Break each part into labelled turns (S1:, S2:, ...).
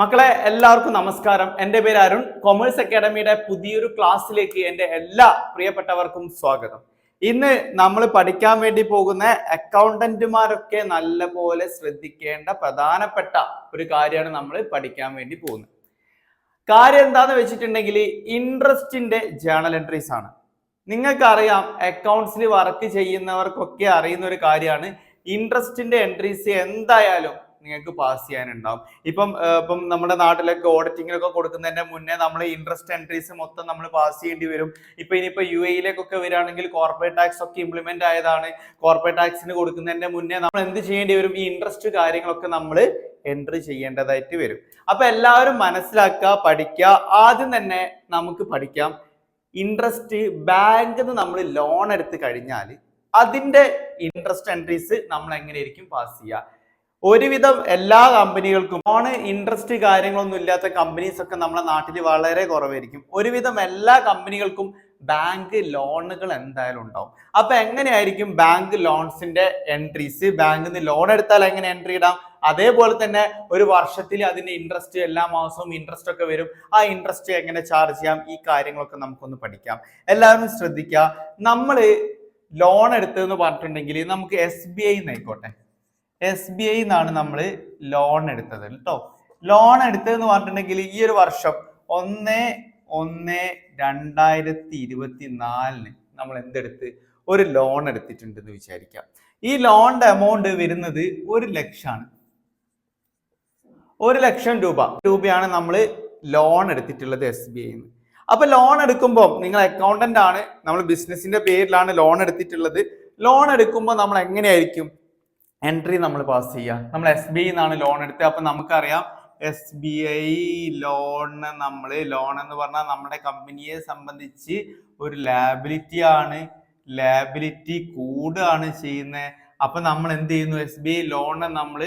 S1: മക്കളെ എല്ലാവർക്കും നമസ്കാരം. എന്റെ പേര് അരുൺ. കൊമേഴ്സ് അക്കാഡമിയുടെ പുതിയൊരു ക്ലാസ്സിലേക്ക് എന്റെ എല്ലാ പ്രിയപ്പെട്ടവർക്കും സ്വാഗതം. ഇന്ന് നമ്മൾ പഠിക്കാൻ വേണ്ടി പോകുന്ന അക്കൗണ്ടന്റുമാരൊക്കെ നല്ലപോലെ ശ്രദ്ധിക്കേണ്ട പ്രധാനപ്പെട്ട ഒരു കാര്യമാണ് നമ്മൾ പഠിക്കാൻ വേണ്ടി പോകുന്നത്. കാര്യം എന്താന്ന് വെച്ചിട്ടുണ്ടെങ്കിൽ ഇൻട്രസ്റ്റിന്റെ ജേണൽ എൻട്രീസ് ആണ്. നിങ്ങൾക്കറിയാം അക്കൗണ്ട്സിൽ വർക്ക് ചെയ്യുന്നവർക്കൊക്കെ അറിയുന്ന ഒരു കാര്യമാണ് ഇൻട്രസ്റ്റിന്റെ എൻട്രീസ് എന്തായാലും നിങ്ങൾക്ക് പാസ് ചെയ്യാനുണ്ടാവും. ഇപ്പം ഇപ്പം നമ്മുടെ നാട്ടിലൊക്കെ ഓഡിറ്റിങ്ങിലൊക്കെ കൊടുക്കുന്നതിന്റെ മുന്നേ നമ്മൾ ഇൻട്രസ്റ്റ് എൻട്രീസ് മൊത്തം നമ്മൾ പാസ് ചെയ്യേണ്ടി വരും. ഇപ്പൊ ഇനിയിപ്പോ യു എയിലേക്കൊക്കെ വരികയാണെങ്കിൽ കോർപ്പറേറ്റ് ടാക്സ് ഒക്കെ ഇംപ്ലിമെന്റ് ആയതാണ്. കോർപ്പറേറ്റ് ടാക്സിന് കൊടുക്കുന്നതിന്റെ മുന്നേ നമ്മൾ എന്ത് ചെയ്യേണ്ടി വരും? ഈ ഇൻട്രസ്റ്റ് കാര്യങ്ങളൊക്കെ നമ്മൾ എൻട്രി ചെയ്യേണ്ടതായിട്ട് വരും. അപ്പൊ എല്ലാവരും മനസ്സിലാക്കുക പഠിക്കുക. ആദ്യം തന്നെ നമുക്ക് പഠിക്കാം. ഇൻട്രസ്റ്റ് ബാങ്കിൽ നിന്ന് നമ്മൾ ലോൺ എടുത്ത് കഴിഞ്ഞാൽ അതിന്റെ ഇൻട്രസ്റ്റ് എൻട്രീസ് നമ്മൾ എങ്ങനെയായിരിക്കും പാസ് ചെയ്യുക? ഒരുവിധം എല്ലാ കമ്പനികൾക്കും ഓൺ ഇൻട്രസ്റ്റ് കാര്യങ്ങളൊന്നും ഇല്ലാത്ത കമ്പനീസ് ഒക്കെ നമ്മുടെ നാട്ടിൽ വളരെ കുറവായിരിക്കും. ഒരുവിധം എല്ലാ കമ്പനികൾക്കും ബാങ്ക് ലോണുകൾ എന്തായാലും ഉണ്ടാവും. അപ്പൊ എങ്ങനെയായിരിക്കും ബാങ്ക് ലോൺസിന്റെ എൻട്രീസ് ബാങ്കിൽ നിന്ന് ലോൺ എടുത്താൽ എങ്ങനെ എൻട്രി ഇടാം? അതേപോലെ തന്നെ ഒരു വർഷത്തിൽ അതിന്റെ ഇൻട്രസ്റ്റ് എല്ലാ മാസവും ഇൻട്രസ്റ്റ് ഒക്കെ വരും. ആ ഇൻട്രസ്റ്റ് എങ്ങനെ ചാർജ് ചെയ്യാം? ഈ കാര്യങ്ങളൊക്കെ നമുക്കൊന്ന് പഠിക്കാം. എല്ലാവരും ശ്രദ്ധിക്കുക നമ്മൾ ലോൺ എടുത്തതെന്ന് പറഞ്ഞിട്ടുണ്ടെങ്കിൽ നമുക്ക് എസ് ബി ഐ ആയിക്കോട്ടെ. എസ് ബി ഐ എന്നാണ് നമ്മൾ ലോൺ എടുത്തത് കേട്ടോ ലോൺ എടുത്തതെന്ന് പറഞ്ഞിട്ടുണ്ടെങ്കിൽ ഈ ഒരു വർഷം ഒന്ന് ഒന്ന് രണ്ടായിരത്തി ഇരുപത്തി നാലിന് നമ്മൾ എന്തെടുത്ത്? ഒരു ലോൺ എടുത്തിട്ടുണ്ടെന്ന് വിചാരിക്കാം. ഈ ലോണിന്റെ എമൗണ്ട് വരുന്നത് ഒരു ലക്ഷമാണ് ഒരു ലക്ഷം രൂപ രൂപയാണ് നമ്മൾ ലോൺ എടുത്തിട്ടുള്ളത് എസ് ബി ഐന്ന് അപ്പൊ ലോൺ എടുക്കുമ്പോൾ നിങ്ങൾ അക്കൗണ്ടന്റ് ആണ് നമ്മൾ ബിസിനസിന്റെ പേരിലാണ് ലോൺ എടുത്തിട്ടുള്ളത്. ലോൺ എടുക്കുമ്പോൾ നമ്മൾ എങ്ങനെയായിരിക്കും? എൻട്രി നമ്മൾ പാസ് ചെയ്യുക നമ്മൾ എസ് ബി ഐ നിന്നാണ് ലോൺ എടുത്തത്. അപ്പൊ നമുക്കറിയാം എസ് ബി ഐ ലോൺ നമ്മൾ ലോൺ എന്ന് പറഞ്ഞാൽ നമ്മുടെ കമ്പനിയെ സംബന്ധിച്ച് ഒരു ലാബിലിറ്റി ആണ്. ലാബിലിറ്റി കൂടുകയാണ് ചെയ്യുന്നത്. അപ്പൊ നമ്മൾ എന്ത് ചെയ്യുന്നു? എസ് ബി ഐ ലോണ് നമ്മൾ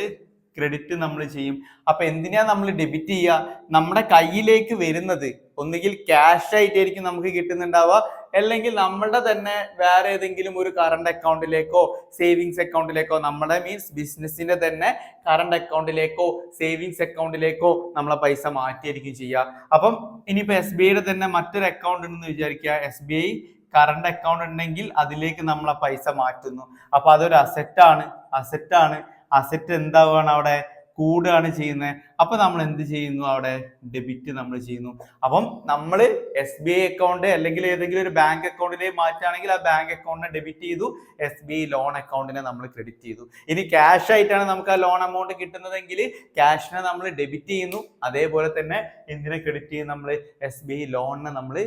S1: ക്രെഡിറ്റ് നമ്മൾ ചെയ്യും. അപ്പൊ എന്തിനാ നമ്മൾ ഡെബിറ്റ് ചെയ്യുക? നമ്മുടെ കയ്യിലേക്ക് വരുന്നത് ഒന്നുകിൽ ക്യാഷ് ആയിട്ടായിരിക്കും നമുക്ക് കിട്ടുന്നുണ്ടാവുക. അല്ലെങ്കിൽ നമ്മളുടെ തന്നെ വേറെ ഏതെങ്കിലും ഒരു കറണ്ട് അക്കൗണ്ടിലേക്കോ സേവിങ്സ് അക്കൗണ്ടിലേക്കോ നമ്മുടെ മീൻസ് ബിസിനസിന്റെ തന്നെ കറണ്ട് അക്കൗണ്ടിലേക്കോ സേവിങ്സ് അക്കൗണ്ടിലേക്കോ നമ്മളെ പൈസ മാറ്റിയായിരിക്കും ചെയ്യുക. അപ്പം ഇനിയിപ്പോ എസ് ബി ഐയുടെ തന്നെ മറ്റൊരു അക്കൗണ്ട് ഉണ്ടെന്ന് വിചാരിക്കുക. S B I current account ഉണ്ടെങ്കിൽ അതിലേക്ക് നമ്മളെ പൈസ മാറ്റുന്നു. അപ്പൊ അതൊരു അസറ്റ് ആണ്. അസറ്റ് ആണ്. അസറ്റ് എന്താവുകയാണ് അവിടെ? കൂടുകയാണ് ചെയ്യുന്നത് അപ്പൊ നമ്മൾ എന്ത് ചെയ്യുന്നു അവിടെ? ഡെബിറ്റ് നമ്മൾ ചെയ്യുന്നു. അപ്പം നമ്മൾ എസ് ബി ഐ അക്കൗണ്ട് അല്ലെങ്കിൽ ഏതെങ്കിലും ഒരു ബാങ്ക് അക്കൗണ്ടിലേക്ക് മാറ്റുകയാണെങ്കിൽ ആ ബാങ്ക് അക്കൗണ്ടിനെ ഡെബിറ്റ് ചെയ്തു. എസ് ബി ഐ ലോൺ അക്കൗണ്ടിനെ നമ്മൾ ക്രെഡിറ്റ് ചെയ്തു. ഇനി ക്യാഷ് ആയിട്ടാണ് നമുക്ക് ആ ലോൺ എമൗണ്ട് കിട്ടുന്നതെങ്കിൽ ക്യാഷിനെ നമ്മൾ ഡെബിറ്റ് ചെയ്യുന്നു. അതേപോലെ തന്നെ എന്തിനെ ക്രെഡിറ്റ് ചെയ്യുന്നു നമ്മൾ എസ് ബി ഐ ലോണിനെ നമ്മൾ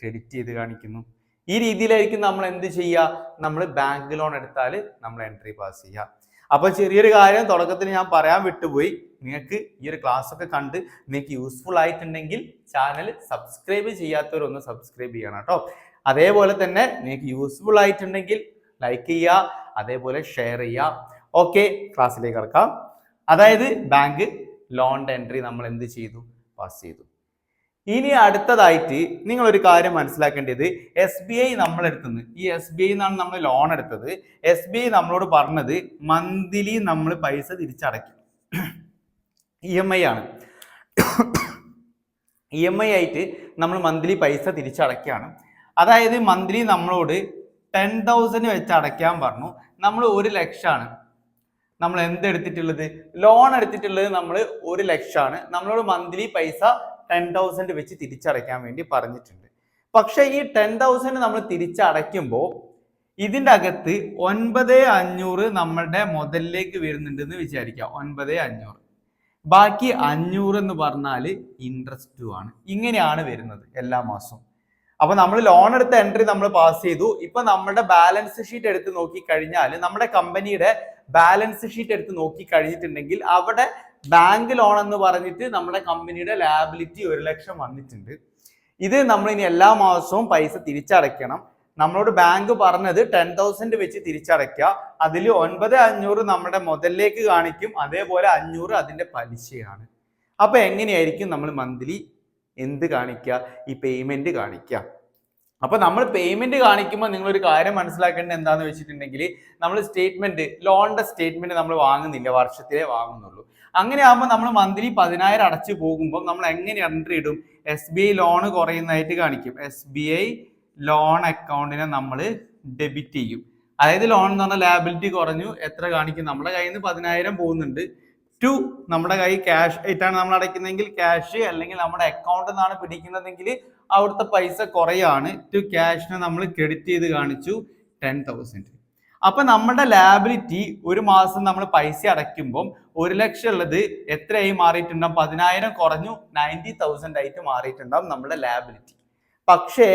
S1: ക്രെഡിറ്റ് ചെയ്ത് കാണിക്കുന്നു. ഈ രീതിയിലായിരിക്കും നമ്മൾ എന്ത് ചെയ്യുക? നമ്മൾ ബാങ്ക് ലോൺ എടുത്താൽ നമ്മൾ എൻട്രി പാസ് ചെയ്യുക. അപ്പൊ ചെറിയൊരു കാര്യം തുടക്കത്തിൽ ഞാൻ പറയാൻ വിട്ടുപോയി. നിങ്ങൾക്ക് ഈ ഒരു ക്ലാസ് ഒക്കെ കണ്ട് നിങ്ങൾക്ക് യൂസ്ഫുൾ ആയിട്ടുണ്ടെങ്കിൽ ചാനൽ സബ്സ്ക്രൈബ് ചെയ്യാത്തവരൊന്ന് സബ്സ്ക്രൈബ് ചെയ്യണം കേട്ടോ. അതേപോലെ തന്നെ നിങ്ങൾക്ക് യൂസ്ഫുൾ ആയിട്ടുണ്ടെങ്കിൽ ലൈക്ക് ചെയ്യുക അതേപോലെ ഷെയർ ചെയ്യുക. ഓക്കെ ക്ലാസ്സിലേക്ക് കിടക്കാം. അതായത് ബാങ്ക് ലോൺ എൻട്രി നമ്മൾ എന്ത് ചെയ്തു? പാസ് ചെയ്തു. ഇനി അടുത്തതായിട്ട് നിങ്ങൾ ഒരു കാര്യം മനസ്സിലാക്കേണ്ടത് എസ് ബി ഐ നമ്മളെടുത്തുനിന്ന് ഈ എസ് ബി ഐ നിന്നാണ് നമ്മൾ ലോൺ എടുത്തത്. എസ് ബി ഐ നമ്മളോട് പറഞ്ഞത് മന്ത്ലി നമ്മൾ പൈസ തിരിച്ചടയ്ക്കും. ഇ എം ഐ ആണ്. ഇ എം ഐ ആയിട്ട് നമ്മൾ മന്ത്ലി പൈസ തിരിച്ചടയ്ക്കുകയാണ്. അതായത് മന്ത്ലി നമ്മളോട് ടെൻ തൗസൻഡ് വെച്ച് അടയ്ക്കാൻ പറഞ്ഞു. നമ്മൾ ഒരു ലക്ഷമാണ്. നമ്മൾ എന്ത് എടുത്തിട്ടുള്ളത് ലോൺ എടുത്തിട്ടുള്ളത് നമ്മൾ ഒരു ലക്ഷമാണ്. നമ്മളോട് മന്ത്ലി പൈസ ടെൻ തൗസൻഡ് വെച്ച് തിരിച്ചടയ്ക്കാൻ വേണ്ടി പറഞ്ഞിട്ടുണ്ട്. പക്ഷേ ഈ ടെൻ തൗസൻഡ് നമ്മൾ തിരിച്ചടയ്ക്കുമ്പോൾ ഇതിന്റെ അകത്ത് ഒൻപത് അഞ്ഞൂറ് നമ്മളുടെ മുതലിലേക്ക് വരുന്നുണ്ടെന്ന് വിചാരിക്കുക. ഒൻപത് അഞ്ഞൂറ്. ബാക്കി അഞ്ഞൂറ് എന്ന് പറഞ്ഞാൽ ഇൻട്രസ്റ്റും ആണ്. ഇങ്ങനെയാണ് വരുന്നത് എല്ലാ മാസവും. അപ്പോൾ നമ്മൾ ലോൺ എടുത്ത എൻട്രി നമ്മൾ പാസ് ചെയ്തു. ഇപ്പൊ നമ്മുടെ ബാലൻസ് ഷീറ്റ് എടുത്ത് നോക്കി കഴിഞ്ഞാൽ നമ്മുടെ കമ്പനിയുടെ ബാലൻസ് ഷീറ്റ് എടുത്ത് നോക്കി കഴിഞ്ഞിട്ടുണ്ടെങ്കിൽ അവിടെ ബാങ്ക് ലോൺ എന്ന് പറഞ്ഞിട്ട് നമ്മുടെ കമ്പനിയുടെ ലാബിലിറ്റി ഒരു ലക്ഷം വന്നിട്ടുണ്ട്. ഇത് നമ്മൾ ഇനി എല്ലാ മാസവും പൈസ തിരിച്ചടയ്ക്കണം. നമ്മളോട് ബാങ്ക് പറഞ്ഞത് ടെൻ തൗസൻഡ് വെച്ച് തിരിച്ചടയ്ക്കുക. അതിൽ ഒൻപത് അഞ്ഞൂറ് നമ്മുടെ മുതലിലേക്ക് കാണിക്കും. അതേപോലെ അഞ്ഞൂറ് അതിന്റെ പലിശയാണ്. അപ്പോൾ എങ്ങനെയായിരിക്കും നമ്മൾ മന്ത്ലി എന്ത് കാണിക്കുക? ഈ പേയ്മെന്റ് കാണിക്കുക. അപ്പൊ നമ്മൾ പേയ്മെന്റ് കാണിക്കുമ്പോൾ നിങ്ങൾ ഒരു കാര്യം മനസ്സിലാക്കേണ്ടത് എന്താന്ന് വെച്ചിട്ടുണ്ടെങ്കിൽ നമ്മൾ സ്റ്റേറ്റ്മെന്റ് ലോണിന്റെ സ്റ്റേറ്റ്മെന്റ് നമ്മൾ വാങ്ങുന്നില്ല വർഷത്തിലേ വാങ്ങുന്നുള്ളൂ. അങ്ങനെ ആകുമ്പോൾ നമ്മൾ മന്ത്ലി പതിനായിരം അടച്ചു പോകുമ്പോൾ നമ്മൾ എങ്ങനെ എൻട്രി ഇടും? എസ് ബി ഐ ലോണ് കുറയുന്നതായിട്ട് കാണിക്കും. എസ് ബി ഐ ലോൺ അക്കൗണ്ടിനെ നമ്മൾ ഡെബിറ്റ് ചെയ്യും. അതായത് ലോൺ എന്ന് പറഞ്ഞാൽ ലാബിലിറ്റി കുറഞ്ഞു. എത്ര കാണിക്കും? നമ്മുടെ കയ്യിൽ നിന്ന് പതിനായിരം പോകുന്നുണ്ട്. ടു നമ്മുടെ കൈ ക്യാഷ് ആയിട്ടാണ് നമ്മൾ അടയ്ക്കുന്നതെങ്കിൽ ക്യാഷ് അല്ലെങ്കിൽ നമ്മുടെ അക്കൗണ്ടിൽ നിന്നാണ് പിടിക്കുന്നതെങ്കിൽ അവിടുത്തെ പൈസ കുറയാണ്. ടു ക്യാഷിനെ നമ്മൾ ക്രെഡിറ്റ് ചെയ്ത് കാണിച്ചു ടെൻ തൗസൻഡ് അപ്പൊ നമ്മുടെ ലാബിലിറ്റി ഒരു മാസം നമ്മൾ പൈസ അടയ്ക്കുമ്പം ഒരു ലക്ഷം ഉള്ളത് എത്രയായി മാറിയിട്ടുണ്ടാവും? പതിനായിരം കുറഞ്ഞു നയന്റി തൗസൻഡ് ആയിട്ട് മാറിയിട്ടുണ്ടാവും നമ്മുടെ ലാബിലിറ്റി പക്ഷേ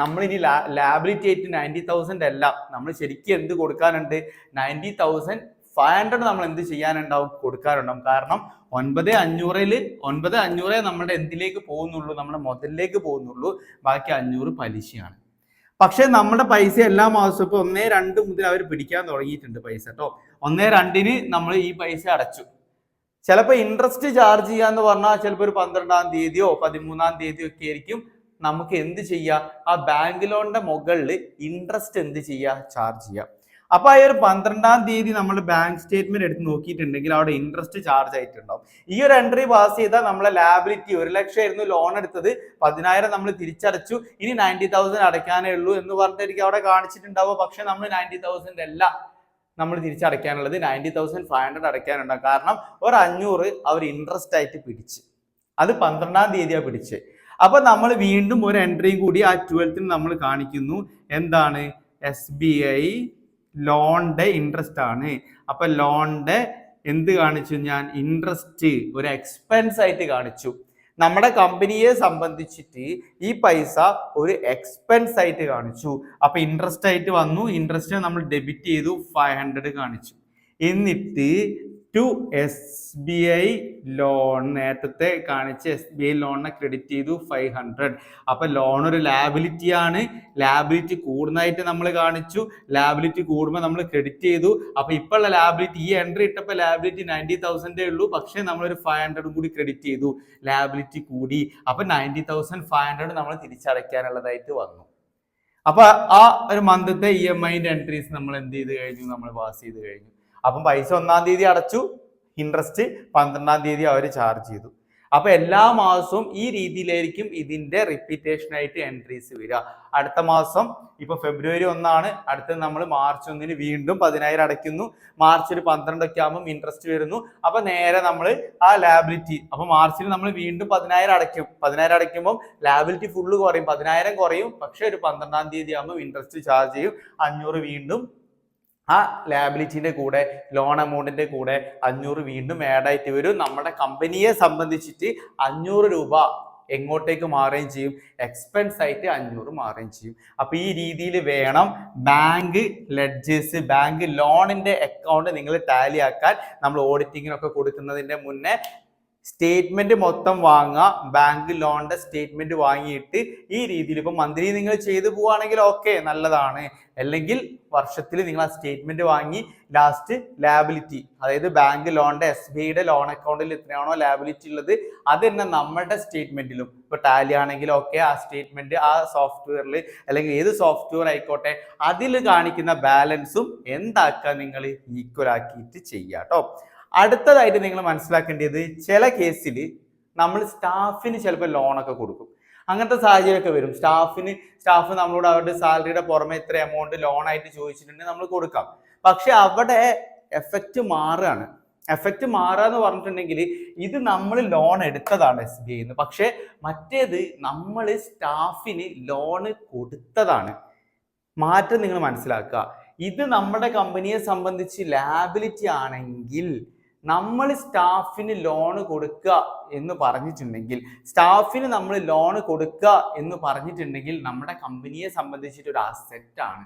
S1: നമ്മൾ ഇനി ലാബിലിറ്റി ആയിട്ട് നയന്റി തൗസൻഡ് അല്ല. നമ്മൾ ശരിക്കും എന്ത് കൊടുക്കാനുണ്ട്? നയന്റി തൗസൻഡ് ഫൈവ് ഹൺഡ്രഡ് നമ്മൾ എന്ത് ചെയ്യാനുണ്ടാവും? കൊടുക്കാറുണ്ടാവും കാരണം ഒൻപത് അഞ്ഞൂറിൽ ഒൻപത് അഞ്ഞൂറേ നമ്മുടെ എന്തിലേക്ക് പോകുന്നുള്ളൂ? നമ്മുടെ മുതലിലേക്ക് പോകുന്നുള്ളൂ. ബാക്കി അഞ്ഞൂറ് പലിശയാണ്. പക്ഷേ നമ്മുടെ പൈസ എല്ലാ മാസവും ഇപ്പോൾ ഒന്നേ രണ്ട് മുതൽ അവർ പിടിക്കാൻ തുടങ്ങിയിട്ടുണ്ട് പൈസ കേട്ടോ. ഒന്നേ രണ്ടിന് നമ്മൾ ഈ പൈസ അടച്ചു. ചിലപ്പോൾ ഇൻട്രസ്റ്റ് ചാർജ് ചെയ്യാന്ന് പറഞ്ഞാൽ ചിലപ്പോൾ ഒരു പന്ത്രണ്ടാം തീയതിയോ പതിമൂന്നാം തീയതിയോ ഒക്കെ ആയിരിക്കും നമുക്ക് എന്ത് ചെയ്യുക? ആ ബാങ്ക് ലോണിന്റെ മുകളിൽ ഇൻട്രസ്റ്റ് എന്ത് ചെയ്യുക? ചാർജ് ചെയ്യുക. അപ്പൊ ഈ ഒരു പന്ത്രണ്ടാം തീയതി നമ്മൾ ബാങ്ക് സ്റ്റേറ്റ്മെന്റ് എടുത്ത് നോക്കിയിട്ടുണ്ടെങ്കിൽ അവിടെ ഇൻട്രസ്റ്റ് ചാർജ് ആയിട്ടുണ്ടാവും. ഈ ഒരു എൻട്രി പാസ് ചെയ്താൽ നമ്മളെ ലാബിലിറ്റി ഒരു ലക്ഷം ആയിരുന്നു ലോൺ എടുത്തത്. പതിനായിരം നമ്മൾ തിരിച്ചടച്ചു. ഇനി നയന്റി തൗസൻഡ് അടയ്ക്കാനേ ഉള്ളൂ എന്ന് പറഞ്ഞിട്ടായിരിക്കും അവിടെ കാണിച്ചിട്ടുണ്ടാവുക. പക്ഷെ നമ്മൾ നയന്റി തൗസൻഡ് അല്ല നമ്മൾ തിരിച്ചടയ്ക്കാനുള്ളത്. നയന്റി തൗസൻഡ് ഫൈവ് ഹൺഡ്രഡ് അടയ്ക്കാനുണ്ടാവും കാരണം ഒരു അഞ്ഞൂറ് അവർ ഇൻട്രസ്റ്റ് ആയിട്ട് പിടിച്ച്. അത് പന്ത്രണ്ടാം തീയതിയാണ് പിടിച്ച്. അപ്പൊ നമ്മൾ വീണ്ടും ഒരു എൻട്രിയും കൂടി ആ ട്വൽത്തിന് നമ്മൾ കാണിക്കുന്നു. എന്താണ്? എസ് ബി ഐ ലോണിന്റെ ഇൻട്രസ്റ്റ് ആണ്. അപ്പൊ ലോണിന്റെ എന്ത് കാണിച്ചു? ഞാൻ ഇൻട്രസ്റ്റ് ഒരു എക്സ്പെൻസ് ആയിട്ട് കാണിച്ചു. നമ്മുടെ കമ്പനിയെ സംബന്ധിച്ചിട്ട് ഈ പൈസ ഒരു എക്സ്പെൻസ് ആയിട്ട് കാണിച്ചു. അപ്പൊ ഇൻട്രസ്റ്റ് ആയിട്ട് വന്നു. ഇൻട്രസ്റ്റ് നമ്മൾ ഡെബിറ്റ് ചെയ്തു. ഫൈവ് ഹൺഡ്രഡ് കാണിച്ചു. എന്നിട്ട് to S B I loan നേരത്തെ കാണിച്ച് എസ് ബി ഐ ലോണിനെ ക്രെഡിറ്റ് ചെയ്തു ഫൈവ് ഹൺഡ്രഡ് അപ്പം ലോൺ ഒരു ലാബിലിറ്റി ആണ്. ലാബിലിറ്റി കൂടുന്നതായിട്ട് നമ്മൾ കാണിച്ചു. ലാബിലിറ്റി കൂടുമ്പോൾ നമ്മൾ ക്രെഡിറ്റ് ചെയ്തു. അപ്പം ഇപ്പോൾ ഉള്ള ലാബിലിറ്റി ഈ എൻട്രി ഇട്ടപ്പോൾ ലാബിലിറ്റി നയന്റി തൗസൻഡേ ഉള്ളൂ. പക്ഷേ നമ്മളൊരു ഫൈവ് ഹൺഡ്രഡും കൂടി ക്രെഡിറ്റ് ചെയ്തു. ലാബിലിറ്റി കൂടി. അപ്പം നയന്റി തൗസൻഡ് ഫൈവ് ഹൺഡ്രഡ് നമ്മൾ തിരിച്ചടയ്ക്കാനുള്ളതായിട്ട് വന്നു. അപ്പൊ ആ ഒരു മന്ത്ത്തെ ഇ എം ഐന്റെ എൻട്രീസ് നമ്മൾ എന്ത് ചെയ്ത് കഴിഞ്ഞു? നമ്മൾ പാസ് ചെയ്ത് കഴിഞ്ഞു. അപ്പം പൈസ ഒന്നാം തീയതി അടച്ചു ഇൻട്രസ്റ്റ് പന്ത്രണ്ടാം തീയതി അവർ ചാർജ് ചെയ്തു. അപ്പൊ എല്ലാ മാസവും ഈ രീതിയിലായിരിക്കും ഇതിന്റെ റിപ്പീറ്റേഷൻ ആയിട്ട് എൻട്രീസ് വരിക. അടുത്ത മാസം ഇപ്പൊ ഫെബ്രുവരി ഒന്നാണ് അടുത്ത നമ്മൾ മാർച്ച് ഒന്നിന് വീണ്ടും പതിനായിരം അടയ്ക്കുന്നു. മാർച്ച് ഒരു പന്ത്രണ്ടൊക്കെ ആകുമ്പോൾ ഇൻട്രസ്റ്റ് വരുന്നു. അപ്പൊ നേരെ നമ്മൾ ആ ലാബിലിറ്റി അപ്പൊ മാർച്ചിൽ നമ്മൾ വീണ്ടും പതിനായിരം അടയ്ക്കും. പതിനായിരം അടയ്ക്കുമ്പോൾ ലാബിലിറ്റി ഫുള്ള് കുറയും. പതിനായിരം കുറയും. പക്ഷെ ഒരു പന്ത്രണ്ടാം തീയതി ആകുമ്പോൾ ഇൻട്രസ്റ്റ് ചാർജ് ചെയ്യും. അഞ്ഞൂറ് വീണ്ടും ആ ലാബിലിറ്റിന്റെ കൂടെ ലോൺ എമൗണ്ടിന്റെ കൂടെ അഞ്ഞൂറ് വീണ്ടും ആഡ് ആയിട്ട് വരും. നമ്മുടെ കമ്പനിയെ സംബന്ധിച്ചിട്ട് അഞ്ഞൂറ് രൂപ എങ്ങോട്ടേക്ക് മാറുകയും ചെയ്യും? എക്സ്പെൻസ് ആയിട്ട് അഞ്ഞൂറ് മാറുകയും ചെയ്യും. അപ്പൊ ഈ രീതിയിൽ വേണം ബാങ്ക് ലെഡ്ജേഴ്സ് ബാങ്ക് ലോണിന്റെ അക്കൗണ്ട് നിങ്ങൾ ടാലി ആക്കാൻ. നമ്മൾ ഓഡിറ്റിങ്ങിനൊക്കെ കൊടുക്കുന്നതിന്റെ മുന്നേ സ്റ്റേറ്റ്മെന്റ് മൊത്തം വാങ്ങുക. ബാങ്ക് ലോണിന്റെ സ്റ്റേറ്റ്മെന്റ് വാങ്ങിയിട്ട് ഈ രീതിയിൽ ഇപ്പൊ മന്ത്രി നിങ്ങൾ ചെയ്തു പോവാണെങ്കിൽ ഓക്കെ നല്ലതാണ്. അല്ലെങ്കിൽ വർഷത്തിൽ നിങ്ങൾ ആ സ്റ്റേറ്റ്മെന്റ് വാങ്ങി ലാസ്റ്റ് ലാബിലിറ്റി അതായത് ബാങ്ക് ലോണിന്റെ എസ് ബി ഐയുടെ ലോൺ അക്കൗണ്ടിൽ എത്രയാണോ ലാബിലിറ്റി ഉള്ളത് അത് തന്നെ നമ്മുടെ സ്റ്റേറ്റ്മെന്റിലും ഇപ്പൊ ടാലി ആണെങ്കിൽ ഓക്കെ ആ സ്റ്റേറ്റ്മെന്റ് ആ സോഫ്റ്റ്വെയറിൽ അല്ലെങ്കിൽ ഏത് സോഫ്റ്റ്വെയർ ആയിക്കോട്ടെ അതിൽ കാണിക്കുന്ന ബാലൻസും എന്താക്കാൻ നിങ്ങൾ ഈക്വൽ ആക്കിയിട്ട് ചെയ്യാം കേട്ടോ അടുത്തതായിട്ട് നിങ്ങൾ മനസ്സിലാക്കേണ്ടത് ചില കേസിൽ നമ്മൾ സ്റ്റാഫിന് ചിലപ്പോൾ ലോണൊക്കെ കൊടുക്കും. അങ്ങനത്തെ സാഹചര്യമൊക്കെ വരും. സ്റ്റാഫിന് സ്റ്റാഫ് നമ്മളോട് അവരുടെ സാലറിയുടെ പുറമെ ഇത്ര എമൗണ്ട് ലോണായിട്ട് ചോദിച്ചിട്ടുണ്ടെങ്കിൽ നമ്മൾ കൊടുക്കാം. പക്ഷെ അവിടെ എഫക്റ്റ് മാറുകയാണ്. എഫക്റ്റ് മാറുക എന്ന് പറഞ്ഞിട്ടുണ്ടെങ്കിൽ ഇത് നമ്മൾ ലോൺ എടുത്തതാണ് എസ് ബി ഐന്ന് പക്ഷെ മറ്റേത് നമ്മൾ സ്റ്റാഫിന് ലോണ് കൊടുത്തതാണ്. മാറ്റം നിങ്ങൾ മനസ്സിലാക്കുക. ഇത് നമ്മുടെ കമ്പനിയെ സംബന്ധിച്ച് ലാബിലിറ്റി ആണെങ്കിൽ നമ്മൾ സ്റ്റാഫിന് ലോൺ കൊടുക്കുക എന്ന് പറഞ്ഞിട്ടുണ്ടെങ്കിൽ സ്റ്റാഫിന് നമ്മൾ ലോൺ കൊടുക്കുക എന്ന് പറഞ്ഞിട്ടുണ്ടെങ്കിൽ നമ്മുടെ കമ്പനിയെ സംബന്ധിച്ചിട്ട് ഒരു അസെറ്റ് ആണ്.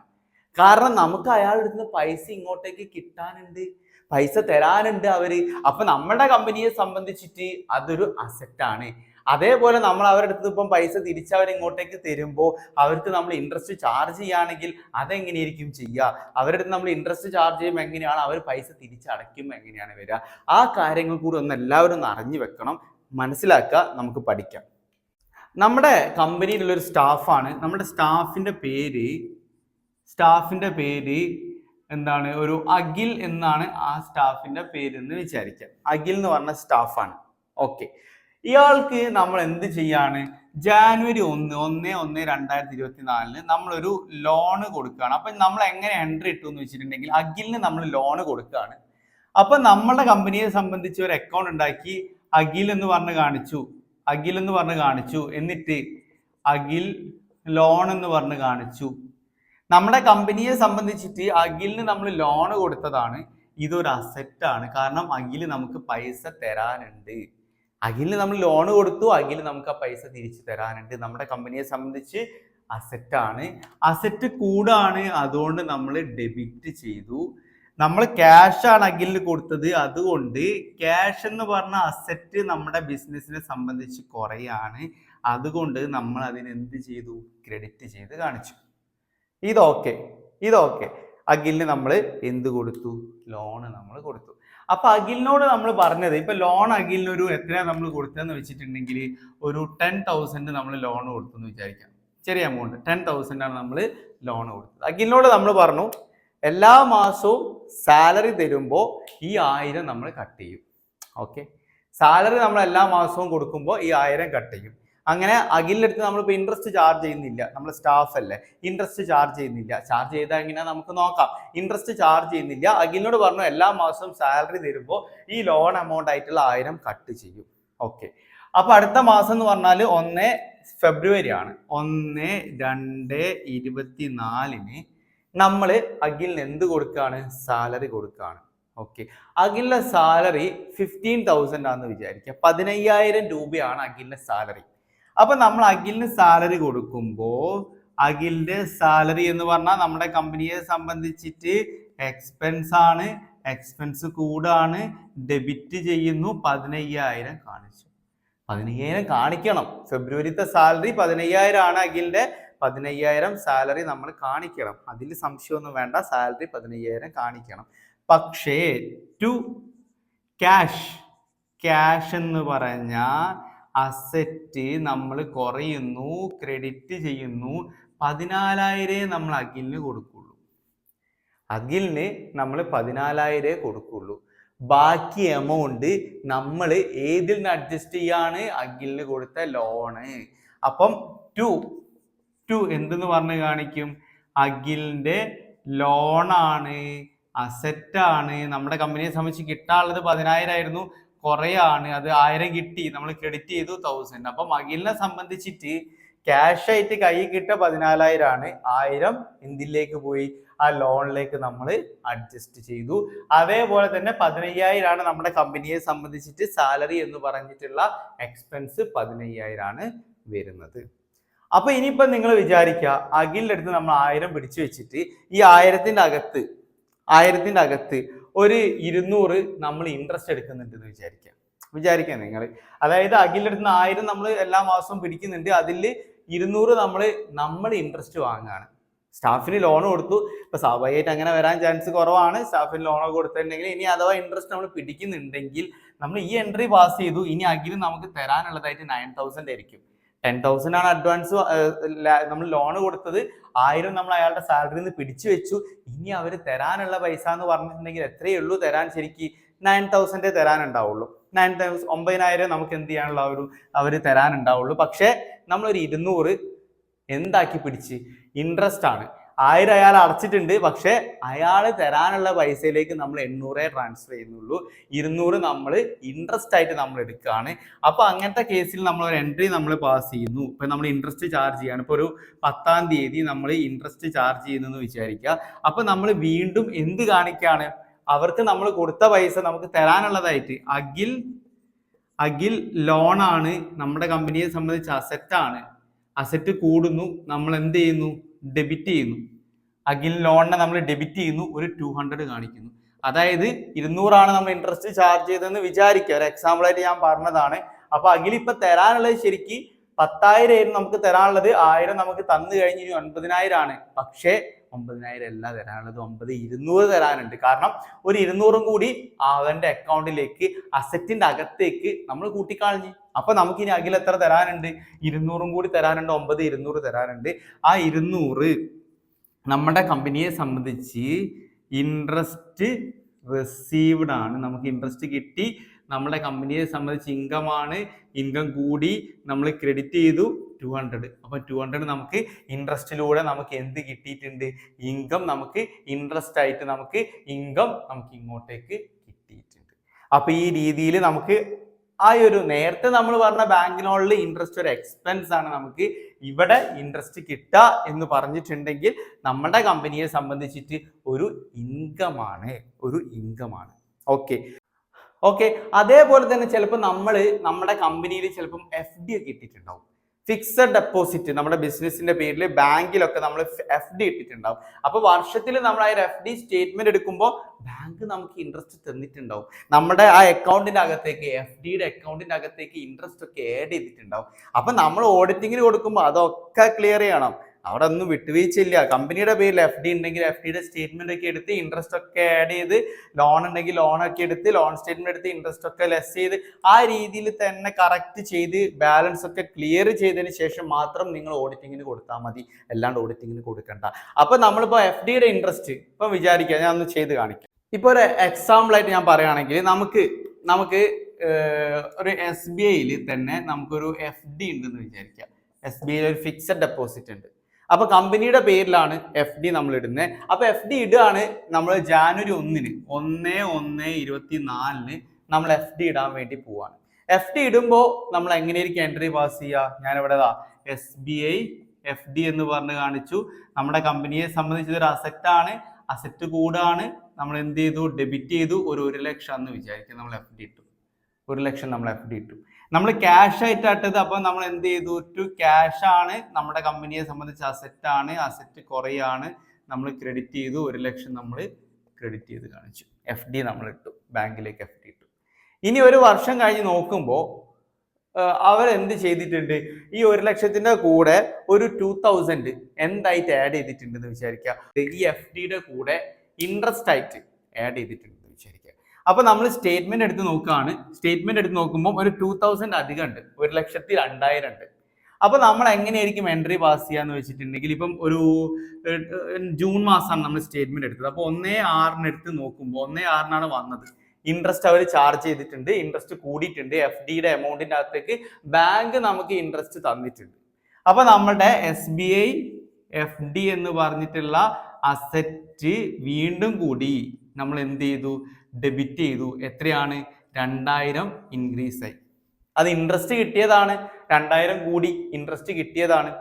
S1: കാരണം നമുക്ക് അയാളുടെ നിന്ന് പൈസ ഇങ്ങോട്ടേക്ക് കിട്ടാനുണ്ട് പൈസ തരാനുണ്ട് അവർ അപ്പം നമ്മുടെ കമ്പനിയെ സംബന്ധിച്ചിട്ട് അതൊരു അസെറ്റാണ് അതേപോലെ നമ്മൾ അവരുടെ അടുത്ത് ഇപ്പം പൈസ തിരിച്ച് അവർ ഇങ്ങോട്ടേക്ക് തരുമ്പോൾ അവർക്ക് നമ്മൾ ഇൻട്രസ്റ്റ് ചാർജ് ചെയ്യുകയാണെങ്കിൽ അതെങ്ങനെയായിരിക്കും ചെയ്യുക? അവരുടെ അടുത്ത് നമ്മൾ ഇൻട്രസ്റ്റ് ചാർജ് ചെയ്യുമ്പോൾ എങ്ങനെയാണ് അവർ പൈസ തിരിച്ചടയ്ക്കുമ്പോൾ എങ്ങനെയാണ് വരിക? ആ കാര്യങ്ങൾ കൂടി ഒന്ന് എല്ലാവരും ഒന്ന് അറിഞ്ഞു വെക്കണം. മനസ്സിലാക്കുക നമുക്ക് പഠിക്കാം. നമ്മുടെ കമ്പനിയിലുള്ളൊരു സ്റ്റാഫാണ് നമ്മുടെ സ്റ്റാഫിന്റെ പേര് സ്റ്റാഫിന്റെ പേര് എന്താണ്? ഒരു അഖിൽ എന്നാണ് ആ സ്റ്റാഫിന്റെ പേരെന്ന് വിചാരിക്കാം. അഖിൽ എന്ന് പറഞ്ഞ സ്റ്റാഫാണ് ഓക്കെ ഇയാൾക്ക് നമ്മൾ എന്ത് ചെയ്യാണ്? ജാനുവരി ഒന്ന് ഒന്ന് ഒന്ന് രണ്ടായിരത്തി ഇരുപത്തി നാലിന് നമ്മളൊരു ലോണ് കൊടുക്കുകയാണ്. അപ്പം നമ്മൾ എങ്ങനെ എൻട്രി ഇട്ടു എന്ന് വെച്ചിട്ടുണ്ടെങ്കിൽ അഖിലിന് നമ്മൾ ലോണ് കൊടുക്കുകയാണ്. അപ്പം നമ്മുടെ കമ്പനിയെ സംബന്ധിച്ച് ഒരു അക്കൗണ്ട് ഉണ്ടാക്കി അഖിൽ എന്ന് പറഞ്ഞ് കാണിച്ചു. അഖിൽ എന്ന് പറഞ്ഞ് കാണിച്ചു. എന്നിട്ട് അഖിൽ ലോൺ എന്ന് പറഞ്ഞ് കാണിച്ചു. നമ്മുടെ കമ്പനിയെ സംബന്ധിച്ചിട്ട് അഖിലിന് നമ്മൾ ലോൺ കൊടുത്തതാണ്. ഇതൊരു അസറ്റാണ് കാരണം അഖിൽ നമുക്ക് പൈസ തരാനുണ്ട്. അഖിലിന് നമ്മൾ ലോൺ കൊടുത്തു. അഖിൽ നമുക്ക് ആ പൈസ തിരിച്ചു തരാനുണ്ട്. നമ്മുടെ കമ്പനിയെ സംബന്ധിച്ച് അസറ്റാണ് അസറ്റ് കൂടാണ്. അതുകൊണ്ട് നമ്മൾ ഡെബിറ്റ് ചെയ്തു. നമ്മൾ ക്യാഷാണ് അഖിലിന് കൊടുത്തത്. അതുകൊണ്ട് ക്യാഷ് എന്ന് പറഞ്ഞ അസറ്റ് നമ്മുടെ ബിസിനസ്സിനെ സംബന്ധിച്ച് കുറയാണ്. അതുകൊണ്ട് നമ്മൾ അതിന് എന്ത് ചെയ്തു? ക്രെഡിറ്റ് ചെയ്ത് കാണിച്ചു. ഇതൊക്കെ ഇതൊക്കെ അഖിലിന് നമ്മൾ എന്ത് കൊടുത്തു? ലോണ് നമ്മൾ കൊടുത്തു. അപ്പൊ അഖിലിനോട് നമ്മൾ പറഞ്ഞത് ഇപ്പൊ ലോൺ അഖിലിന് ഒരു എത്രയാ നമ്മൾ കൊടുത്തതെന്ന് വെച്ചിട്ടുണ്ടെങ്കിൽ ഒരു ടെൻ തൗസൻഡ് നമ്മൾ ലോൺ കൊടുത്തു എന്ന് വിചാരിക്കാം. ചെറിയ എമൗണ്ട് ടെൻ തൗസൻഡ് ആണ് നമ്മൾ ലോൺ കൊടുത്തത്. അഖിലിനോട് നമ്മൾ പറഞ്ഞു എല്ലാ മാസവും സാലറി തരുമ്പോൾ ഈ ആയിരം നമ്മൾ കട്ട് ചെയ്യും. ഓക്കെ സാലറി നമ്മൾ എല്ലാ മാസവും കൊടുക്കുമ്പോൾ ഈ ആയിരം കട്ട് ചെയ്യും. അങ്ങനെ അഖിലെടുത്ത് നമ്മളിപ്പോൾ ഇൻട്രസ്റ്റ് ചാർജ് ചെയ്യുന്നില്ല. നമ്മൾ സ്റ്റാഫ് അല്ലേ? ഇൻട്രസ്റ്റ് ചാർജ് ചെയ്യുന്നില്ല. ചാർജ് ചെയ്താൽ എങ്ങനെയാ നമുക്ക് നോക്കാം. ഇൻട്രസ്റ്റ് ചാർജ് ചെയ്യുന്നില്ല. അഖിലിനോട് പറഞ്ഞു എല്ലാ മാസവും സാലറി തരുമ്പോൾ ഈ ലോൺ എമൗണ്ട് ആയിട്ടുള്ള ആയിരം കട്ട് ചെയ്യും. ഓക്കെ അപ്പൊ അടുത്ത മാസം എന്ന് പറഞ്ഞാൽ ഒന്ന് ഫെബ്രുവരി ആണ് ഒന്ന് രണ്ട് ഇരുപത്തിനാലിന് നമ്മൾ അഖിലിന് എന്ത് കൊടുക്കുകയാണ് സാലറി കൊടുക്കുകയാണ് ഓക്കെ അഖിലിന്റെ സാലറി ഫിഫ്റ്റീൻ തൗസൻഡ് ആണെന്ന് വിചാരിക്കുക. പതിനയ്യായിരം രൂപയാണ് അഖിലിന്റെ സാലറി അപ്പൊ നമ്മൾ അഖിലിന് സാലറി കൊടുക്കുമ്പോൾ അഖിലിന്റെ സാലറി എന്ന് പറഞ്ഞാൽ നമ്മുടെ കമ്പനിയെ സംബന്ധിച്ചിട്ട് എക്സ്പെൻസ് ആണ് എക്സ്പെൻസ് കൂടാണ് ഡെബിറ്റ് ചെയ്യുന്നു പതിനയ്യായിരം കാണിച്ചു. പതിനയ്യായിരം കാണിക്കണം. ഫെബ്രുവരിത്തെ സാലറി പതിനയ്യായിരം ആണ് അഖിലിന്റെ. പതിനയ്യായിരം സാലറി നമ്മൾ കാണിക്കണം. അതിൽ സംശയമൊന്നും വേണ്ട. സാലറി പതിനയ്യായിരം കാണിക്കണം. പക്ഷേ ടു ക്യാഷ് ക്യാഷ് എന്ന് പറഞ്ഞാൽ അസറ്റ് നമ്മൾ കുറയുന്നു ക്രെഡിറ്റ് ചെയ്യുന്നു പതിനാലായിരേ നമ്മൾ അഖിലിന് കൊടുക്കുള്ളൂ. അഖിലിന് നമ്മൾ പതിനാലായിരേ കൊടുക്കുള്ളൂ. ബാക്കി എമൗണ്ട് നമ്മൾ ഏതിൽ നിന്ന് അഡ്ജസ്റ്റ് ചെയ്യാണ് അഖിലിന് കൊടുത്ത ലോണ് അപ്പം ടു ടു എന്തെന്ന് പറഞ്ഞ് കാണിക്കും? അഖിലിന്റെ ലോണാണ് അസറ്റാണ് നമ്മുടെ കമ്പനിയെ സംബന്ധിച്ച് കിട്ടാനുള്ളത് പതിനായിരം ആയിരുന്നു. കുറയാണ്. അത് ആയിരം കിട്ടി. നമ്മൾ ക്രെഡിറ്റ് ചെയ്തു തൗസൻഡ് അപ്പം അഖിലിനെ സംബന്ധിച്ചിട്ട് ക്യാഷ് ആയിട്ട് കൈ കിട്ട പതിനാലായിരം ആണ് ആയിരം എന്തിലേക്ക് പോയി? ആ ലോണിലേക്ക് നമ്മൾ അഡ്ജസ്റ്റ് ചെയ്തു. അതേപോലെ തന്നെ പതിനയ്യായിരം ആണ് നമ്മുടെ കമ്പനിയെ സംബന്ധിച്ചിട്ട് സാലറി എന്ന് പറഞ്ഞിട്ടുള്ള എക്സ്പെൻസ് പതിനയ്യായിരം ആണ് വരുന്നത്. അപ്പൊ ഇനിയിപ്പോ നിങ്ങൾ വിചാരിക്കുക അഖിലിന്റെ അടുത്ത് നമ്മൾ ആയിരം പിടിച്ചു വെച്ചിട്ട് ഈ ആയിരത്തിന്റെ അകത്ത് ആയിരത്തിന്റെ അകത്ത് ഒരു ഇരുന്നൂറ് നമ്മൾ ഇൻട്രസ്റ്റ് എടുക്കുന്നുണ്ട് എന്ന് വിചാരിക്കുക വിചാരിക്കുക നിങ്ങൾ. അതായത് അഖിലെടുത്ത് ആയിരം നമ്മൾ എല്ലാ മാസവും പിടിക്കുന്നുണ്ട്. അതിൽ ഇരുന്നൂറ് നമ്മൾ നമ്മൾ ഇൻട്രസ്റ്റ് വാങ്ങുകയാണ്. സ്റ്റാഫിന് ലോൺ കൊടുത്തു. ഇപ്പൊ സ്വാഭാവികമായിട്ട് അങ്ങനെ വരാൻ ചാൻസ് കുറവാണ്. സ്റ്റാഫിന് ലോൺ കൊടുത്തിട്ടുണ്ടെങ്കിൽ ഇനി അഥവാ ഇൻട്രസ്റ്റ് നമ്മൾ പിടിക്കുന്നുണ്ടെങ്കിൽ നമ്മൾ ഈ എൻട്രി പാസ് ചെയ്തു. ഇനി അഖിൽ നമുക്ക് തരാനുള്ളതായിട്ട് നയൻ തൗസൻഡ് ആയിരിക്കും. ടെൻ തൗസൻഡ് ആണ് അഡ്വാൻസ് നമ്മൾ ലോൺ കൊടുത്തത്. ആയിരം നമ്മൾ അയാളുടെ സാലറിയിൽ നിന്ന് പിടിച്ചു വെച്ചു. ഇനി അവർ തരാനുള്ള പൈസ എന്ന് പറഞ്ഞിട്ടുണ്ടെങ്കിൽ എത്രയേ ഉള്ളൂ തരാൻ ശരിക്ക്? നയൻ തൗസൻഡേ തരാനുണ്ടാവുള്ളൂ നയൻ തൗസൻഡ് ഒമ്പതിനായിരം നമുക്ക് എന്ത് ചെയ്യാനുള്ള ഒരു അവർ തരാനുണ്ടാവുള്ളൂ പക്ഷേ നമ്മളൊരു ഇരുന്നൂറ് എന്താക്കി പിടിച്ച്? ഇൻട്രസ്റ്റ് ആണ്. ആയിരം അയാൾ അടച്ചിട്ടുണ്ട്. പക്ഷെ അയാൾ തരാനുള്ള പൈസയിലേക്ക് നമ്മൾ എണ്ണൂറേ ട്രാൻസ്ഫർ ചെയ്യുന്നുള്ളൂ. ഇരുന്നൂറ് നമ്മൾ ഇൻട്രസ്റ്റ് ആയിട്ട് നമ്മൾ എടുക്കുകയാണ്. അപ്പൊ അങ്ങനത്തെ കേസിൽ നമ്മൾ ഒരു എൻട്രി നമ്മൾ പാസ് ചെയ്യുന്നു. ഇപ്പൊ നമ്മൾ ഇൻട്രസ്റ്റ് ചാർജ് ചെയ്യാണ് ഇപ്പൊ ഒരു പത്താം തീയതി നമ്മൾ ഇൻട്രസ്റ്റ് ചാർജ് ചെയ്യുന്നു വിചാരിക്കുക. അപ്പൊ നമ്മൾ വീണ്ടും എന്ത് കാണിക്കുകയാണ്? അവർക്ക് നമ്മൾ കൊടുത്ത പൈസ നമുക്ക് തരാനുള്ളതായിട്ട് അഖിൽ അഖിൽ ലോണാണ് നമ്മുടെ കമ്പനിയെ സംബന്ധിച്ച് അസറ്റാണ് അസറ്റ് കൂടുന്നു. നമ്മൾ എന്ത് ചെയ്യുന്നു? ഡെബിറ്റ് ചെയ്യുന്നു. അഖിൽ ലോണിനെ നമ്മൾ ഡെബിറ്റ് ചെയ്യുന്നു ഒരു ടു ഹൺഡ്രഡ് കാണിക്കുന്നു. അതായത് ഇരുന്നൂറാണ് നമ്മൾ ഇൻട്രസ്റ്റ് ചാർജ് ചെയ്തതെന്ന് വിചാരിക്കുക. ഒരു എക്സാമ്പിൾ ആയിട്ട് ഞാൻ പറഞ്ഞതാണ്. അപ്പൊ അഖിൽ ഇപ്പൊ തരാനുള്ളത് ശരിക്ക് പത്തായിരം ആയിരുന്നു നമുക്ക് തരാനുള്ളത്. ആയിരം നമുക്ക് തന്നു കഴിഞ്ഞ് ഇനി ഒൻപതിനായിരം ആണ്. പക്ഷേ ഒമ്പതിനായിരം അല്ല തരാനുള്ളത് ഒമ്പത് ഇരുന്നൂറ് തരാനുണ്ട്. കാരണം ഒരു ഇരുന്നൂറും കൂടി അവന്റെ അക്കൗണ്ടിലേക്ക് അസറ്റിന്റെ അകത്തേക്ക് നമ്മൾ കൂട്ടിക്കളഞ്ഞ് അപ്പൊ നമുക്ക് ഇനി അഖിൽ എത്ര തരാനുണ്ട്? ഇരുന്നൂറും കൂടി തരാനുണ്ട് ഒമ്പത് ഇരുന്നൂറ് തരാനുണ്ട്. ആ ഇരുന്നൂറ് നമ്മുടെ കമ്പനിയെ സംബന്ധിച്ച് ഇൻട്രസ്റ്റ് റിസീവ്ഡ് ആണ്. നമുക്ക് ഇൻട്രസ്റ്റ് കിട്ടി. നമ്മുടെ കമ്പനിയെ സംബന്ധിച്ച് ഇൻകം ആണ് ഇൻകം കൂടി നമ്മൾ ക്രെഡിറ്റ് ചെയ്തു ടു ഹൺഡ്രഡ് അപ്പം ടു ഹൺഡ്രഡ് നമുക്ക് ഇൻട്രസ്റ്റിലൂടെ നമുക്ക് എന്ത് കിട്ടിയിട്ടുണ്ട്? ഇൻകം നമുക്ക് ഇൻട്രസ്റ്റ് ആയിട്ട് നമുക്ക് ഇൻകം നമുക്ക് ഇങ്ങോട്ടേക്ക് കിട്ടിയിട്ടുണ്ട്. അപ്പം ഈ രീതിയിൽ നമുക്ക് ആ ഒരു നേരത്തെ നമ്മൾ പറഞ്ഞ ബാങ്ക് ലോണിൽ ഇൻട്രസ്റ്റ് ഒരു എക്സ്പെൻസ് ആണ് നമുക്ക് ഇവിടെ ഇൻട്രസ്റ്റ് കിട്ടുക എന്ന് പറഞ്ഞിട്ടുണ്ടെങ്കിൽ നമ്മുടെ കമ്പനിയെ സംബന്ധിച്ചിട്ട് ഒരു ഇൻകമാണ് ഒരു ഇൻകമാണ്. ഓക്കെ ഓക്കെ അതേപോലെ തന്നെ ചിലപ്പോൾ നമ്മൾ നമ്മുടെ കമ്പനിയിൽ ചിലപ്പം എഫ് ഡി ഒക്കെ ഇട്ടിട്ടുണ്ടാവും. ഫിക്സഡ് ഡെപ്പോസിറ്റ് നമ്മുടെ ബിസിനസിന്റെ പേരിൽ ബാങ്കിലൊക്കെ നമ്മൾ എഫ് ഡി ഇട്ടിട്ടുണ്ടാവും. അപ്പൊ വർഷത്തിൽ നമ്മൾ ആ ഒരു എഫ് ഡി സ്റ്റേറ്റ്മെന്റ് എടുക്കുമ്പോൾ ബാങ്ക് നമുക്ക് ഇൻട്രസ്റ്റ് തന്നിട്ടുണ്ടാവും. നമ്മുടെ ആ അക്കൗണ്ടിന്റെ അകത്തേക്ക് എഫ് ഡിയുടെ അക്കൗണ്ടിന്റെ അകത്തേക്ക് ഇൻട്രസ്റ്റ് ഒക്കെ ആഡ് ചെയ്തിട്ടുണ്ടാവും. അപ്പൊ നമ്മൾ ഓഡിറ്റിങ്ങിന് കൊടുക്കുമ്പോൾ അതൊക്കെ ക്ലിയർ ചെയ്യണം. അവിടെ ഒന്നും വിട്ടുവീഴ്ചയില്ല. കമ്പനിയുടെ പേരിൽ എഫ് ഡി ഉണ്ടെങ്കിൽ എഫ് ഡിയുടെ സ്റ്റേറ്റ്മെന്റ് ഒക്കെ എടുത്ത് ഇൻട്രസ്റ്റ് ഒക്കെ ആഡ് ചെയ്ത് ലോൺ ഉണ്ടെങ്കിൽ ലോൺ ഒക്കെ എടുത്ത് ലോൺ സ്റ്റേറ്റ്മെന്റ് എടുത്ത് ഇൻട്രസ്റ്റ് ഒക്കെ ലെസ് ചെയ്ത് ആ രീതിയിൽ തന്നെ കറക്റ്റ് ചെയ്ത് ബാലൻസ് ഒക്കെ ക്ലിയർ ചെയ്തതിന് ശേഷം മാത്രം നിങ്ങൾ ഓഡിറ്റിങ്ങിന് കൊടുത്താൽ മതി. അല്ലാണ്ട് ഓഡിറ്റിങ്ങിന് കൊടുക്കണ്ട. അപ്പൊ നമ്മളിപ്പോ എഫ് ഡിയുടെ ഇൻട്രസ്റ്റ് ഇപ്പൊ വിചാരിക്കുക ഞാൻ ഒന്ന് ചെയ്ത് കാണിക്കാം. ഇപ്പൊ ഒരു എക്സാമ്പിൾ ആയിട്ട് ഞാൻ പറയുകയാണെങ്കിൽ നമുക്ക് നമുക്ക് ഒരു എസ് ബി ഐയിൽ തന്നെ നമുക്കൊരു എഫ് ഡി ഉണ്ടെന്ന് വിചാരിക്കാം. എസ് ബി ഐയിൽ ഒരു ഫിക്സഡ് ഡെപ്പോസിറ്റ് ഉണ്ട്. അപ്പൊ കമ്പനിയുടെ പേരിലാണ് എഫ് ഡി നമ്മൾ ഇടുന്നത് അപ്പൊ എഫ് ഡി ഇടുകയാണ് നമ്മൾ ജാനുവരി ഒന്നിന് ഒന്ന് ഒന്ന് ഇരുപത്തി നാലിന് നമ്മൾ എഫ് ഡി ഇടാൻ വേണ്ടി പോവാണ്. എഫ് ഡി ഇടുമ്പോൾ നമ്മൾ എങ്ങനെയായിരിക്കും എൻട്രി പാസ് ചെയ്യുക ഞാനിവിടെ S B I F D എന്ന് പറഞ്ഞ് കാണിച്ചു. നമ്മുടെ കമ്പനിയെ സംബന്ധിച്ച് ഇതൊരു അസറ്റ് ആണ്. അസറ്റ് കൂടാണ്. നമ്മൾ എന്ത് ചെയ്തു? ഡെബിറ്റ് ചെയ്തു. ഒരു ഒരു ലക്ഷം എന്ന് വിചാരിക്കും നമ്മൾ എഫ് ഡി ഇട്ടു. ഒരു ലക്ഷം നമ്മൾ എഫ് ഡി ഇട്ടു. നമ്മൾ ക്യാഷ് ആയിട്ട് ഇട്ടത് അപ്പോൾ നമ്മൾ എന്ത് ചെയ്തു? ടു ക്യാഷ് ആണ് നമ്മുടെ കമ്പനിയെ സംബന്ധിച്ച് അസെറ്റ് ആണ്. അസെറ്റ് കുറയാണ് നമ്മൾ ക്രെഡിറ്റ് ചെയ്തു. ഒരു ലക്ഷം നമ്മൾ ക്രെഡിറ്റ് ചെയ്ത് കാണിച്ചു. എഫ് ഡി നമ്മൾ ഇട്ടു. ബാങ്കിലേക്ക് എഫ് ഡി ഇട്ടു. ഇനി ഒരു വർഷം കഴിഞ്ഞ് നോക്കുമ്പോൾ അവരെന്ത് ചെയ്തിട്ടുണ്ട്? ഈ ഒരു ലക്ഷത്തിന്റെ കൂടെ ഒരു ടൂ തൗസൻഡ് എന്തായിട്ട് ആഡ് ചെയ്തിട്ടുണ്ടെന്ന് വിചാരിക്കുക. ഈ എഫ് ഡിയുടെ കൂടെ ഇൻട്രസ്റ്റ് ആയിട്ട് ആഡ് ചെയ്തിട്ടുണ്ടെന്ന് വിചാരിക്കുക. അപ്പൊ നമ്മൾ സ്റ്റേറ്റ്മെന്റ് എടുത്ത് നോക്കുകയാണ് സ്റ്റേറ്റ്മെന്റ് എടുത്ത് നോക്കുമ്പോൾ ഒരു ടൂ തൗസൻഡ് അധികം ഉണ്ട്. ഒരു ലക്ഷത്തി രണ്ടായിരം ഉണ്ട്. അപ്പൊ നമ്മൾ എങ്ങനെയായിരിക്കും എൻട്രി പാസ് ചെയ്യാന്ന് വെച്ചിട്ടുണ്ടെങ്കിൽ ഇപ്പം ഒരു ജൂൺ മാസമാണ് നമ്മൾ സ്റ്റേറ്റ്മെന്റ് എടുത്തത്. അപ്പൊ ഒന്നേ ആറിന് എടുത്ത് നോക്കുമ്പോൾ ഒന്നേ ആറിനാണ് വന്നത്. ഇൻട്രസ്റ്റ് അവർ ചാർജ് ചെയ്തിട്ടുണ്ട്. ഇൻട്രസ്റ്റ് കൂടിയിട്ടുണ്ട്. എഫ് ഡിയുടെ എമൗണ്ടിന്റെ അകത്തേക്ക് ബാങ്ക് നമുക്ക് ഇൻട്രസ്റ്റ് തന്നിട്ടുണ്ട്. അപ്പൊ നമ്മുടെ S B I F D എന്ന് പറഞ്ഞിട്ടുള്ള അസറ്റ് വീണ്ടും കൂടി നമ്മൾ എന്ത് ചെയ്തു? ഡെബിറ്റ് ചെയ്തു. എത്രയാണ്? രണ്ടായിരം ഇൻക്രീസ് ആയി. അത് ഇൻട്രസ്റ്റ് കിട്ടിയതാണ്. രണ്ടായിരം കൂടി ഇൻട്രസ്റ്റ് കിട്ടിയതാണ്.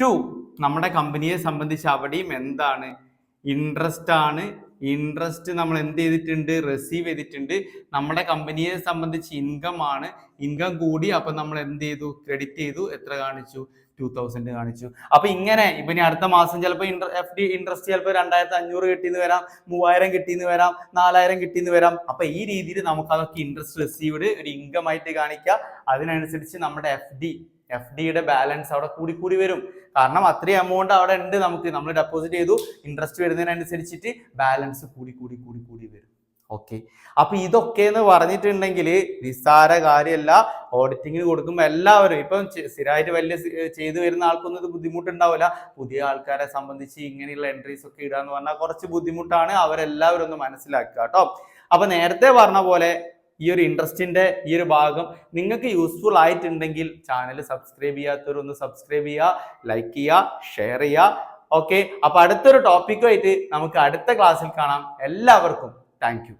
S1: ടു നമ്മുടെ കമ്പനിയെ സംബന്ധിച്ച് അവിടെയും എന്താണ്? ഇൻട്രസ്റ്റ് ആണ്. ഇൻട്രസ്റ്റ് നമ്മൾ എന്ത് ചെയ്തിട്ടുണ്ട്? റിസീവ് ചെയ്തിട്ടുണ്ട്. നമ്മുടെ കമ്പനിയെ സംബന്ധിച്ച് ഇൻകം ആണ്. ഇൻകം കൂടി അപ്പം നമ്മൾ എന്ത് ചെയ്തു? ക്രെഡിറ്റ് ചെയ്തു. എത്ര കാണിച്ചു? ടൂ തൗസൻഡ് കാണിച്ചു. അപ്പൊ ഇങ്ങനെ ഇപ്പൊ ഇനി അടുത്ത മാസം ചിലപ്പോൾ എഫ് ഡി ഇൻട്രസ്റ്റ് ചിലപ്പോൾ രണ്ടായിരത്തി അഞ്ഞൂറ് കിട്ടിയെന്ന് വരാം മൂവായിരം കിട്ടിയെന്ന് വരാം നാലായിരം കിട്ടിയെന്ന് വരാം. അപ്പൊ ഈ രീതിയിൽ നമുക്ക് അതൊക്കെ ഇൻട്രസ്റ്റ് റിസീവ്ഡ് ഒരു ഇൻകം ആയിട്ട് കാണിക്കുക അതിനനുസരിച്ച് നമ്മുടെ എഫ് ഡി എഫ് ഡിയുടെ ബാലൻസ് അവിടെ കൂടി കൂടി വരും. കാരണം അത്രയും എമൗണ്ട് അവിടെ ഉണ്ട് നമുക്ക്. നമ്മൾ ഡെപ്പോസിറ്റ് ചെയ്തു. ഇൻട്രസ്റ്റ് വരുന്നതിനനുസരിച്ചിട്ട് ബാലൻസ് കൂടി കൂടി കൂടി കൂടി വരും. ഓക്കെ. അപ്പൊ ഇതൊക്കെ എന്ന് പറഞ്ഞിട്ടുണ്ടെങ്കിൽ നിസ്സാര കാര്യമല്ല ഓഡിറ്റിങ്ങിന് കൊടുക്കുമ്പോൾ എല്ലാവരും ഇപ്പം സ്ഥിരമായിട്ട് വലിയ ചെയ്തു വരുന്ന ആൾക്കൊന്നും ഇത് ബുദ്ധിമുട്ടുണ്ടാവില്ല പുതിയ ആൾക്കാരെ സംബന്ധിച്ച് ഇങ്ങനെയുള്ള എൻട്രീസ് ഒക്കെ ഇടുക എന്ന് പറഞ്ഞാൽ കുറച്ച് ബുദ്ധിമുട്ടാണ്. അവരെല്ലാവരും ഒന്ന് മനസ്സിലാക്കുക കേട്ടോ. അപ്പൊ നേരത്തെ പറഞ്ഞ പോലെ ഈ ഒരു ഇൻട്രസ്റ്റിന്റെ ഈ ഒരു ഭാഗം നിങ്ങൾക്ക് യൂസ്ഫുൾ ആയിട്ടുണ്ടെങ്കിൽ ചാനൽ സബ്സ്ക്രൈബ് ചെയ്യാത്തവരൊന്ന് സബ്സ്ക്രൈബ് ചെയ്യുക ലൈക്ക് ചെയ്യുക ഷെയർ ചെയ്യുക. ഓക്കെ. അപ്പൊ അടുത്തൊരു ടോപ്പിക്കുമായിട്ട് നമുക്ക് അടുത്ത ക്ലാസ്സിൽ കാണാം. എല്ലാവർക്കും Thank you.